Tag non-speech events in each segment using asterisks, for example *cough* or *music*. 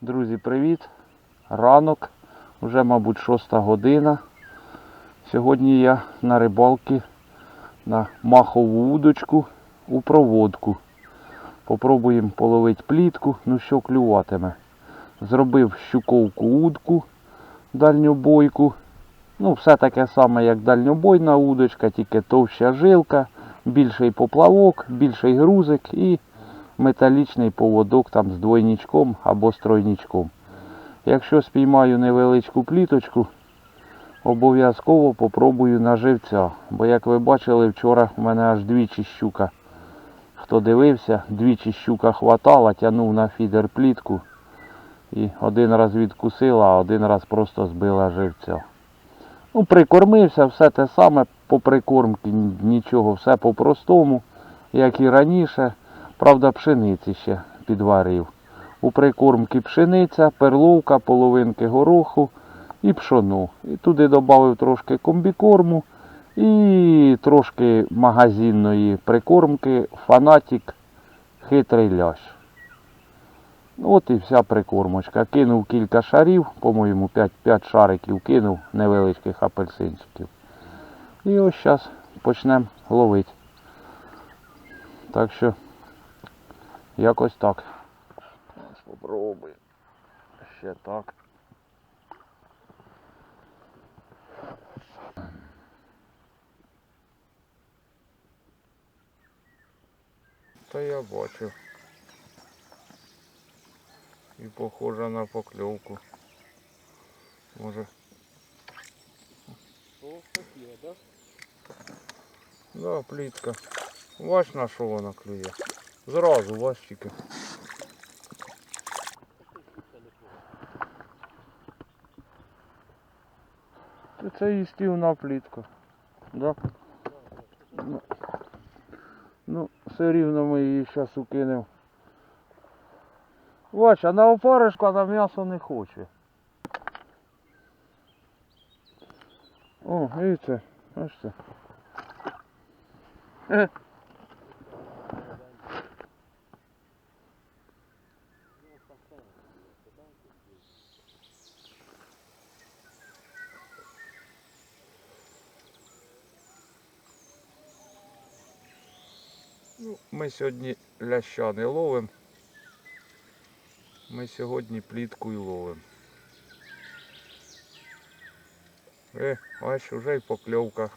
Друзі, привіт! Ранок, вже, мабуть, шоста година. Сьогодні я на рибалці на махову удочку у проводку. Попробуємо половити плітку, ну що клюватиме. Зробив щуковку удку дальньобойку. Ну, все таке саме, як дальньобойна удочка, тільки товща жилка, більший поплавок, більший грузик і металічний поводок там з двойничком або з тройничком. Якщо спіймаю невеличку пліточку, обов'язково попробую на живця. Бо як ви бачили, вчора в мене аж двічі щука. Хто дивився, двічі щука хватала, тягнув на фідер плітку. І один раз відкусила, а один раз просто збила живця. Ну, прикормився, все те саме по прикормці, нічого, все по-простому, як і раніше. Правда, пшениці ще підварив. У прикормці пшениця, перловка, половинки гороху і пшону. І туди додав трошки комбікорму і трошки магазинної прикормки, фанатик, хитрий лящ. Ну, От і вся прикормочка. Кинув кілька шарів, по-моєму, 5, 5 шариків кинув невеличких апельсинчиків. І ось зараз почнемо ловити. Так що якось так. Ось попробую. Ще так. Та я бачу. І похоже на покльовку. Може. Да, плітка. Бач на що вона клює. Зразу. Та Це їстівна плітка. Да? Ну, ну, все рівно ми її зараз укинемо. Бач, а на опаришку вона м'ясо не хоче. О, видите, бачите. Ну, ми сьогодні ляща не ловимо. Ми сьогодні пліткою ловимо. Е, аж уже й покльовка.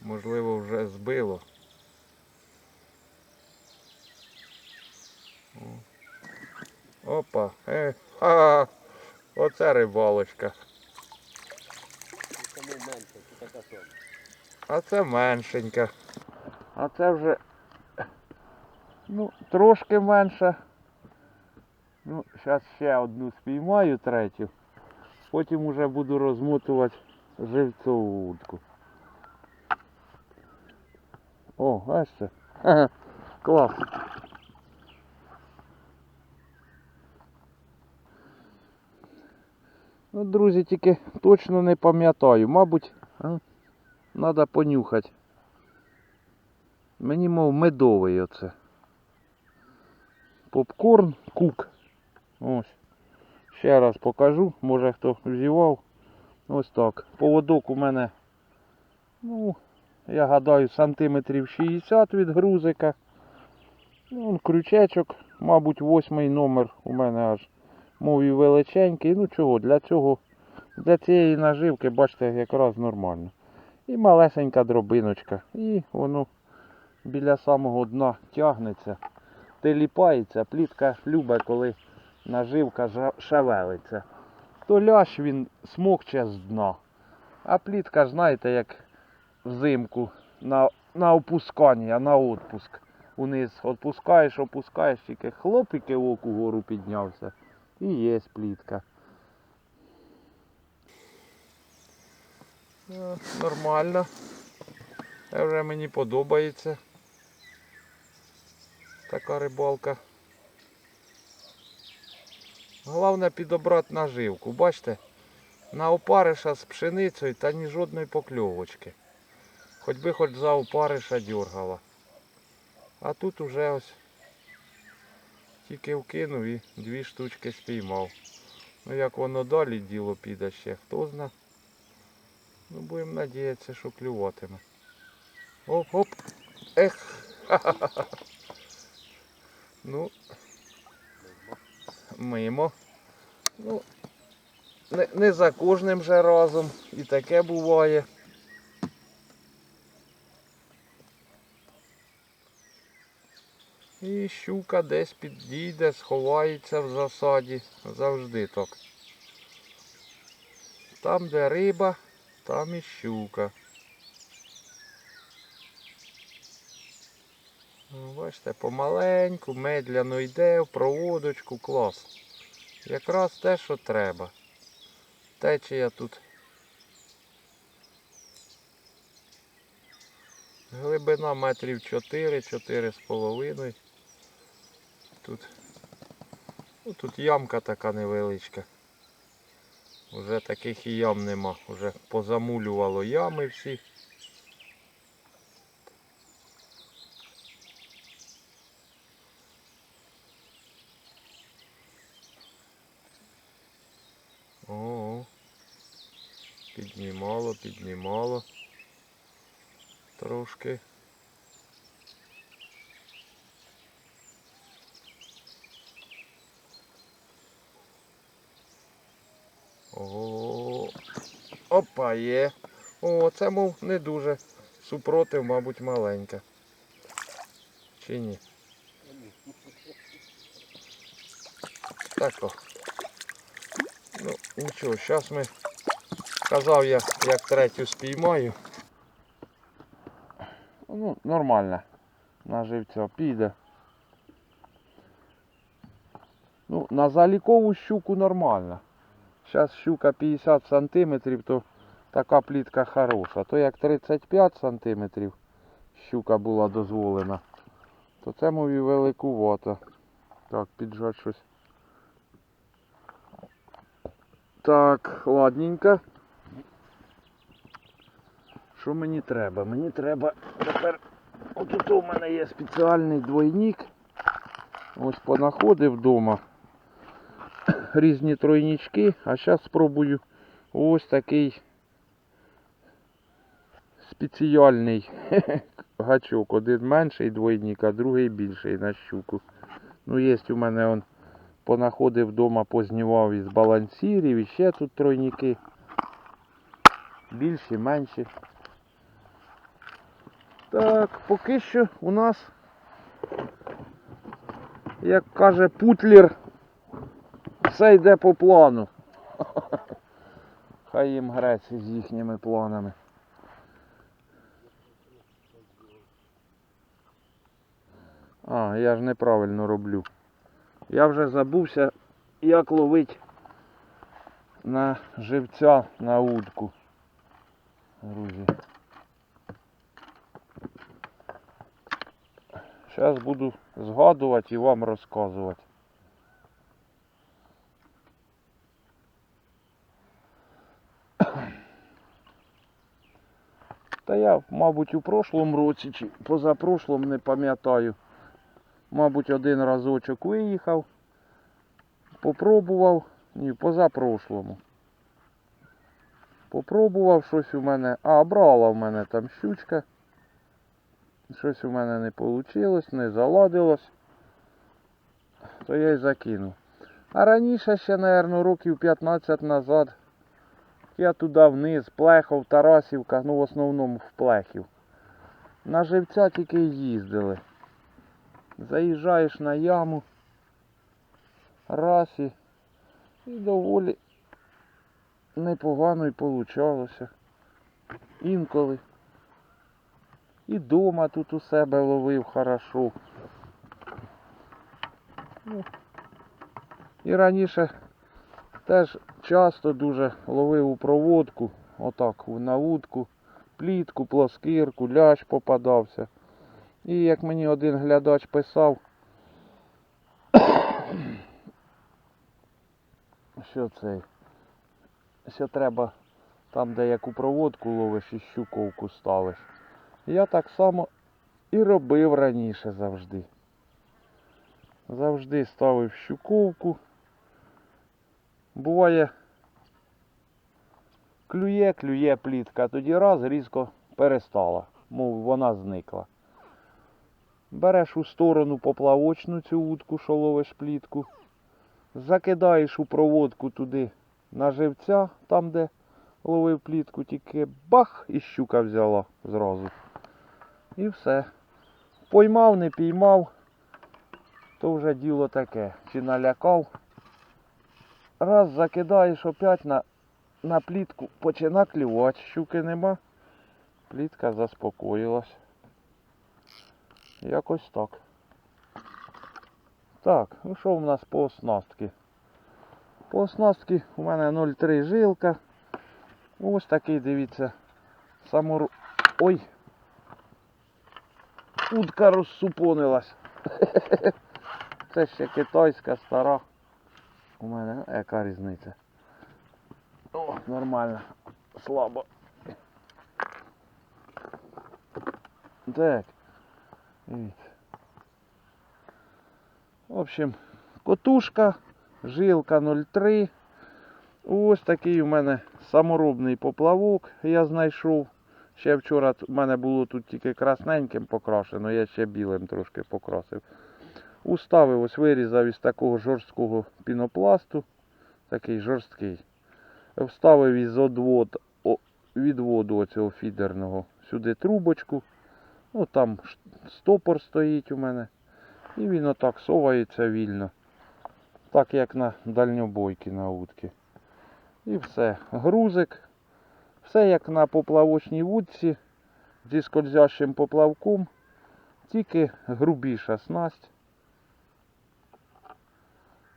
Можливо, вже збило. Опа, е, ха, оце рибалочка. А це меншенька. А це вже ну, трошки менше. Ну, зараз ще одну спіймаю, третю. Потім уже буду розмотувати живцову вудку. О, бачите? Ха-ха, *laughs* Клас. Ну, друзі, тільки точно не пам'ятаю. Мабуть, треба понюхати. Мені мов медовий оце. Попкорн, кук. Ось. Ще раз покажу, може хто взівав. Ось так. Поводок у мене, ну, я гадаю, сантиметрів 60 від грузика. Ну, крючечок, мабуть, восьмий номер у мене аж мові величенький. Ну чого, для цього, для цієї наживки, бачите, якраз нормально. І малесенька дробиночка. І воно біля самого дна тягнеться, теліпається. Плітка любить, коли наживка шевелиться. То лящ він смокче з дна. А плітка знаєте, як взимку на, на опускання, на отпуск. Униз відпускаєш, опускаєш, тільки хлопики в оку гору піднявся. І є плітка. Нормально. Це вже мені подобається. Така рибалка. Головне підобрати наживку. Бачите, на опариша з пшеницею та ні жодної покльовочки. Хоч би хоч за опариша дергала. А тут уже ось тільки вкинув і дві штучки спіймав. Ну як воно далі діло піде ще, хто зна. Ну будемо надіятися, що клюватиме. Оп-оп. Ех. Ха-ха-ха. *laughs* Ну. Мимо. Ну, не, не за кожним же разом. І таке буває. І щука десь підійде, сховається в засаді. Завжди так. Там, де риба, там і щука. Ну, Бачите, помаленьку, медляно йде в проводочку, клас. Якраз те, що треба. Течія тут. Глибина метрів 4, 4 з половиною. Тут, ну, тут ямка така невеличка. Уже таких і ям нема. Уже позамулювало ями всі. О, піднімало, піднімало. Трошки. О, опа, є. О, це мов не дуже. Супротив, мабуть, маленька. Чи ні? Так о. Ну, нічого, зараз ми казав я, як третю спіймаю. Ну, нормально. На живця піде. Ну, на залікову щуку нормально. Зараз щука 50 сантиметрів, то така плітка хороша. То як 35 сантиметрів щука була дозволена, то це мові великувато. Так, піджать щось. Так, ладненько. Що мені треба? Мені треба тепер. Отут у мене є спеціальний двойник. Ось понаходив вдома різні тройнички, а зараз спробую ось такий спеціальний *laughs* гачок. Один менший двойник, а другий більший на щуку. Ну, є у мене он понаходив вдома, познімав із балансірів, і ще тут тройники. Більші, менші. Так, поки що у нас, як каже Путлер, все йде по плану. *laughs* Хай їм греться з їхніми планами. А, я ж неправильно роблю. Я вже забувся, як ловить на живця на удку. Друзі. Зараз буду згадувати і вам розказувати. Та я, мабуть, у прошлому році чи позапрошлому не пам'ятаю. Мабуть, один разочок виїхав, попробував, ні, позапрошлому. Попробував щось у мене. А, брала в мене там щучка. Щось у мене не вийшло, не заладилось. То я й закинув. А раніше ще, мабуть, років 15 назад я туди вниз, Плехов, Тарасівка, ну в основному в Плехів. На живця тільки їздили. Заїжджаєш на яму. Раз і, і доволі непогано й получалося. Інколи. І дома тут у себе ловив хорошо. Ну, і раніше теж часто дуже ловив у проводку, отак, на вудку, плітку, плоскирку, лящ попадався. І як мені один глядач писав, *coughs* що це? Що треба там, де як у проводку ловиш і щуковку ставиш. Я так само і робив раніше завжди. Завжди ставив щуковку. Буває, клює, клює плітка, тоді раз різко перестала, мов вона зникла. Береш у сторону поплавочну цю утку, що ловиш плітку, закидаєш у проводку туди на живця, там де ловив плітку, тільки бах і щука взяла зразу. І все. Поймав, не піймав, то вже діло таке. Чи налякав. Раз закидаєш опять на, на плітку, почина клювати, щуки нема. Плітка заспокоїлась. Якось так. Так, ну що в нас по оснастки? По оснастки у мене 0,3 жилка. Ось такий, дивіться, самору... Ой! Утка розсупонилась. *laughs* Це ще китайська стара. У мене яка різниця. О, нормально. Слабо. Так. В общем, котушка, жилка 0,3. Ось такий у мене саморобний поплавок я знайшов. Ще вчора у мене було тут тільки красненьким покрашено, я ще білим трошки покрасив. Уставив, ось вирізав із такого жорсткого пінопласту. Такий жорсткий. Вставив із одвод, відводу оцього фідерного сюди трубочку. Ну там стопор стоїть у мене. І він отак совається вільно. Так як на дальньобойки на утки. І все. Грузик. Все як на поплавочній вудці зі скользящим поплавком, тільки грубіша снасть.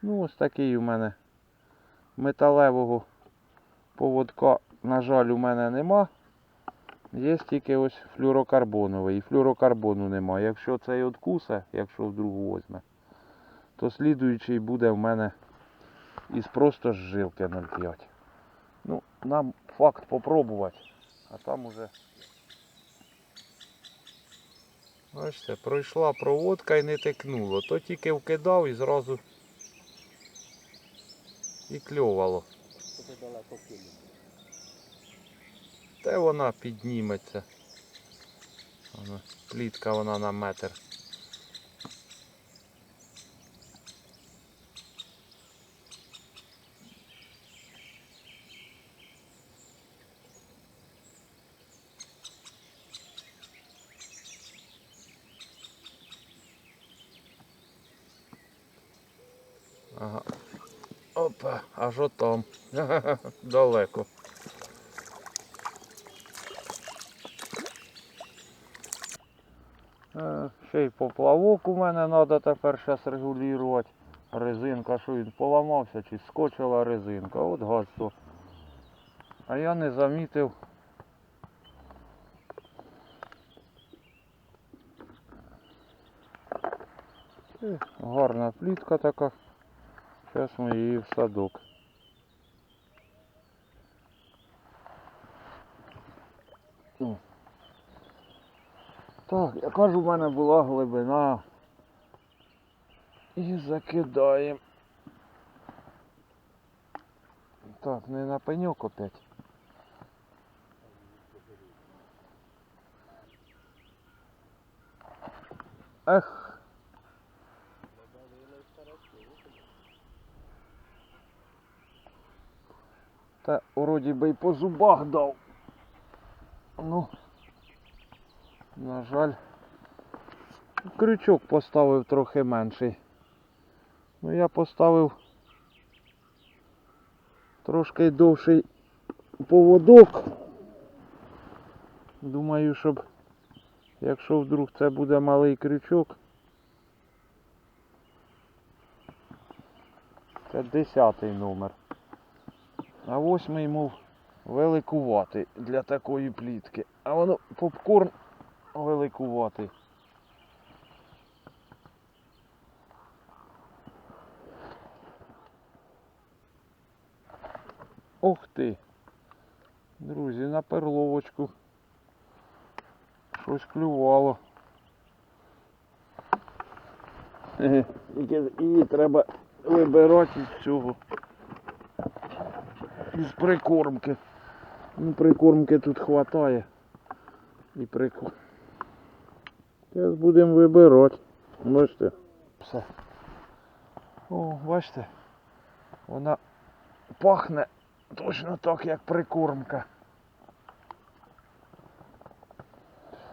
Ну, ось такий у мене металевого поводка, на жаль, у мене нема. Є тільки ось флюрокарбоновий. І флюрокарбону нема. Якщо цей откусе, якщо вдруг возьме, то слідуючий буде в мене із просто з жилки 0,5. Ну, нам факт попробувати, а там уже. Бачите, пройшла проводка і не текнуло. То тільки вкидав і зразу і кльовало. Та вона підніметься. Плітка вона на метр. Ага. Опа, аж отам. *laughs* Далеко. Е, Ще й поплавок у мене треба тепер зараз регулювати. Резинка, що він поламався чи скочила резинка. От гадство. А я не замітив. Е, Гарна плітка така. Зараз ми її в садок. Так, яка ж у мене була глибина. І закидаємо. Так, не на пеньок опять. Ех. Та вроді би й по зубах дав. Ну, на жаль, крючок поставив трохи менший. Ну я поставив трошки довший поводок. Думаю, щоб якщо вдруг це буде малий крючок. Це десятий номер. А восьмий, мов, великуватий для такої плітки. А воно попкорн великуватий. Ох ти. Друзі, на перловочку. Щось клювало. Її треба вибирати з цього. Із прикормки. Ну, прикормки тут хватає. І прикорм. Зараз будемо вибирати. Бачите? Все. О, бачите? Вона пахне точно так, як прикормка.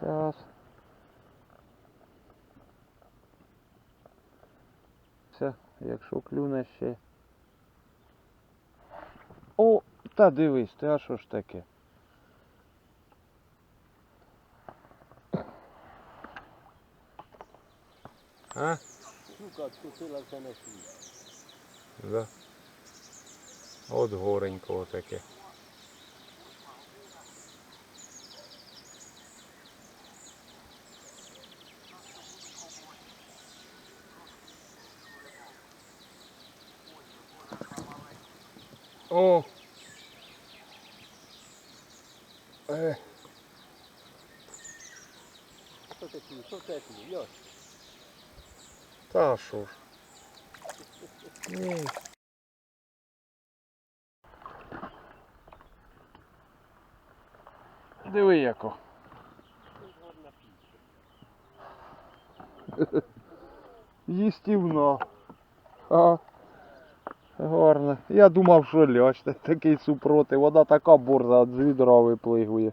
Зараз. Все, якщо клюне ще. О, та дивись, ти а що ж таке? А? Сука, откусилася на світ. Да. От горенько таке. О! Е, Що такі, що такі, йо. та що ж. Диви яко. Їстівно. А. Гарно. Я думав, що ляч та- такий супротив. Вода така борза з відра виплигує.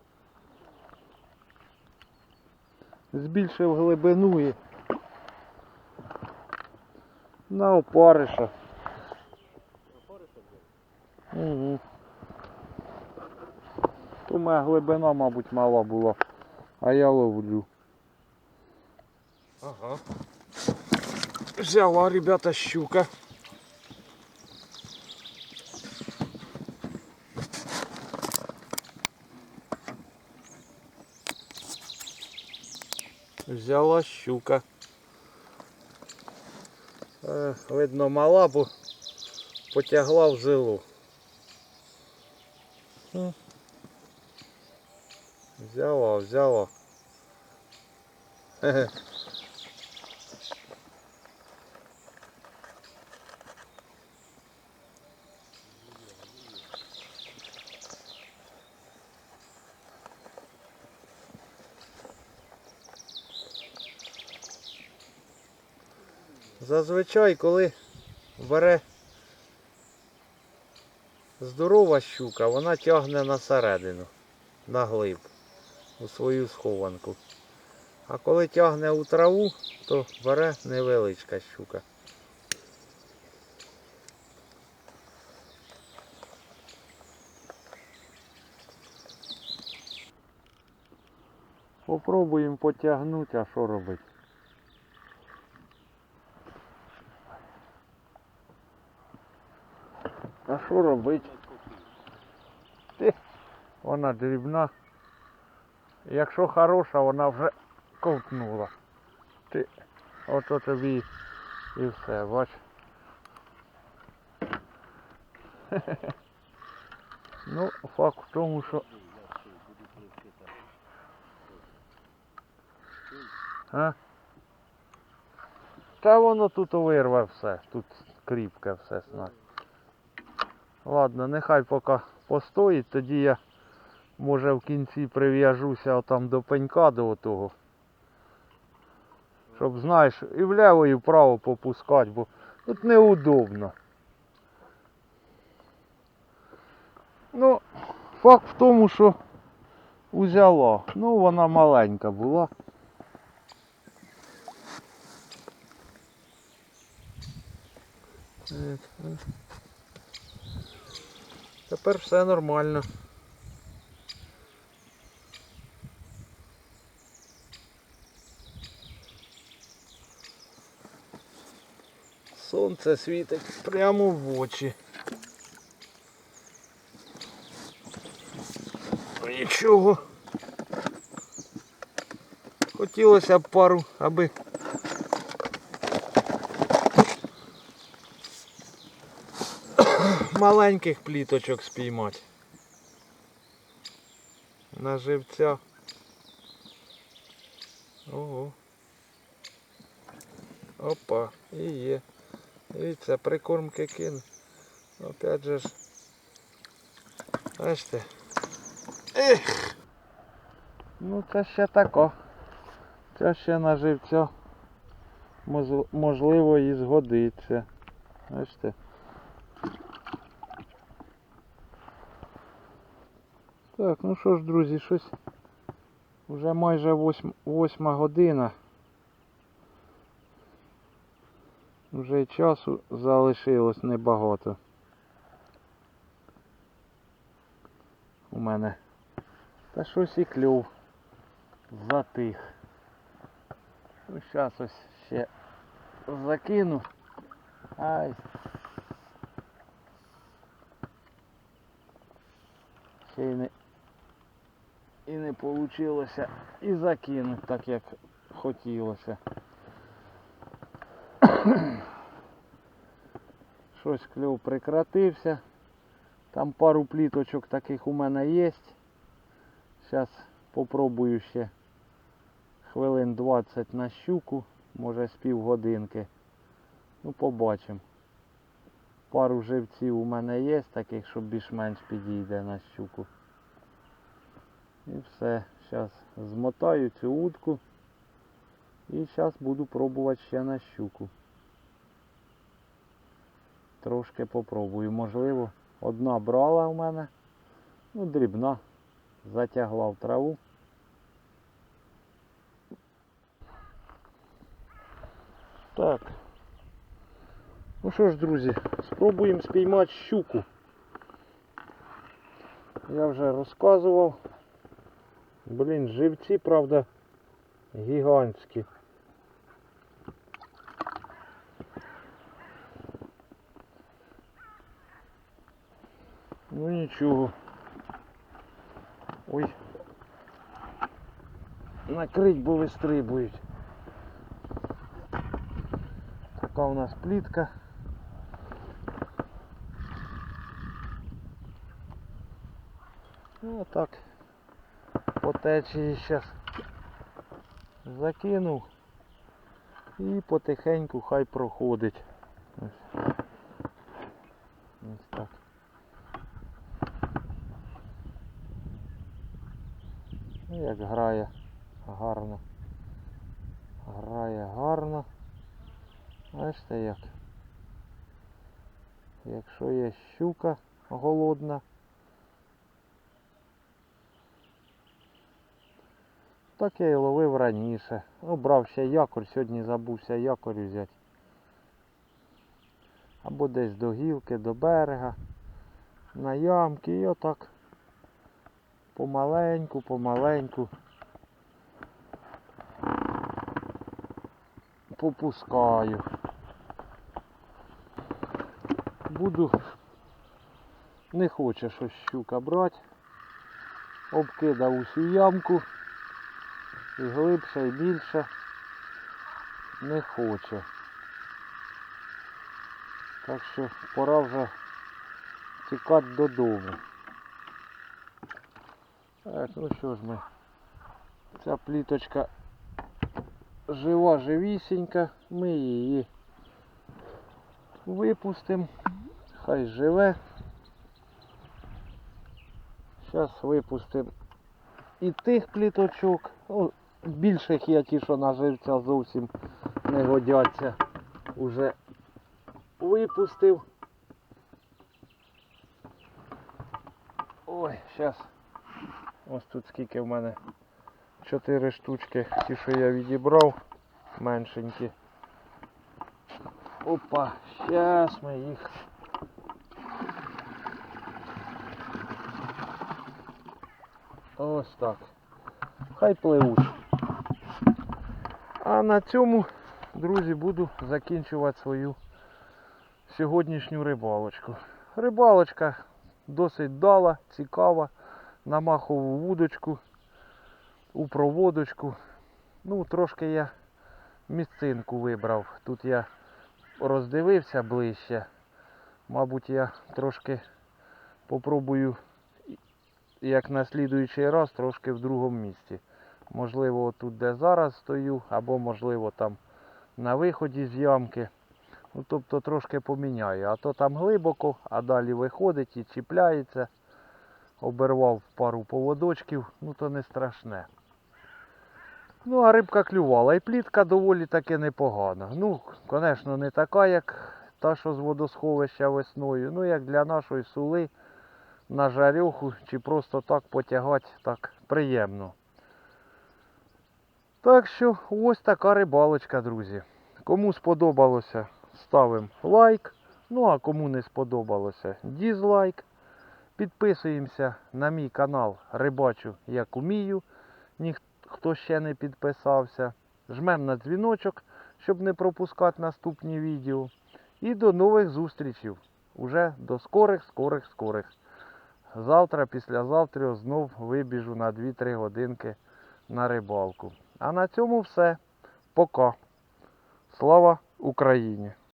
Збільшив глибину і на опариша. Угу. То моя глибина, мабуть, мала була. А я ловлю. Ага. Взяла, ребята, щука. Взяла щука. Е, видно мала, бо потягла в жилу. Взяла, взяла. Хе-хе. Зазвичай, коли бере здорова щука, вона тягне на середину, на глиб, у свою схованку. А коли тягне у траву, то бере невеличка щука. Попробуємо потягнути, а що робити? А що робити? Ти, вона дрібна. Якщо хороша, вона вже ковтнула. Ти, ото тобі і все, бач. *laughs* Ну, факт в тому, що. А? Та воно тут вирве все, тут кріпке все снасть. Ладно, нехай поки постоїть, тоді я може в кінці прив'яжуся отам до пенька до того. Щоб, знаєш, і вліво, і вправо попускати, бо тут неудобно. Ну, факт в тому, що узяла. Ну, вона маленька була. Так. Тепер все нормально. Сонце світить прямо в очі. Нічого. Хотілося б пару, аби маленьких пліточок спіймати. На живця. Ого. Опа, і є. Дивіться, прикормки кину. Опять же ж. Бачите. Ех! Ну це ще тако. Це ще на живця. Можливо і згодиться. Бачите. Так, ну що ж, друзі, щось вже майже восьм, восьма година. Вже й часу залишилось небагато. У мене. Та щось і клюв. Затих. Ну зараз ось ще закину. Ай. Ще й не і не вийшло і закинути так, як хотілося. *coughs* Щось кльов прекратився. Там пару пліточок таких у мене є. Зараз попробую ще хвилин 20 на щуку, може з півгодинки. Ну побачимо. Пару живців у мене є таких, що більш-менш підійде на щуку. І все. Зараз змотаю цю утку. І зараз буду пробувати ще на щуку. Трошки попробую. Можливо, одна брала у мене. Ну, дрібна. Затягла в траву. Так. Ну що ж, друзі, спробуємо спіймати щуку. Я вже розказував. Блін, живці, правда, гігантські. Ну нічого. Ой. Накрить, бо вистрибують. Така у нас плітка. Ну так. По зараз закинув і потихеньку хай проходить. Ось. Ось так. Ну, як грає гарно. Грає гарно. Бачите як. Якщо є щука голодна, так я і ловив раніше. Ну, брав ще якорь, сьогодні забувся якорь взяти. Або десь до гілки, до берега, на ямки і отак помаленьку, помаленьку попускаю. Буду не хоче щось щука брати. Обкидав усю ямку і глибше, і більше не хоче. Так що пора вже тікати додому. Так, ну що ж ми. Ця пліточка жива, живісінька, ми її випустимо. Хай живе. Зараз випустимо і тих пліточок. Ну, більших я ті, що на живця зовсім не годяться. Уже випустив. Ой, зараз. Ось тут скільки в мене. Чотири штучки, ті, що я відібрав, меншенькі. Опа, зараз ми їх. Ось так. Хай пливуть. А на цьому, друзі, буду закінчувати свою сьогоднішню рибалочку. Рибалочка досить дала, цікава. На махову вудочку, у проводочку. Ну, трошки я місцинку вибрав. Тут я роздивився ближче. Мабуть, я трошки попробую, як на слідуючий раз, трошки в другому місці. Можливо, тут, де зараз стою, або можливо там на виході з ямки. Ну, тобто трошки поміняю. А то там глибоко, а далі виходить і чіпляється. Обервав пару поводочків, ну то не страшне. Ну, а рибка клювала. І плітка доволі таки непогана. Ну, звісно, не така, як та, що з водосховища весною. Ну, як для нашої сули на жарюху чи просто так потягати, так приємно. Так що ось така рибалочка, друзі. Кому сподобалося, ставимо лайк. Ну а кому не сподобалося, дізлайк. Підписуємося на мій канал Рибачу як умію. Ніхто ще не підписався. Жмемо на дзвіночок, щоб не пропускати наступні відео. І до нових зустрічей. Уже до скорих, скорих, скорих. Завтра, післязавтра знов вибіжу на 2-3 годинки на рибалку. А на цьому все. Пока. Слава Україні!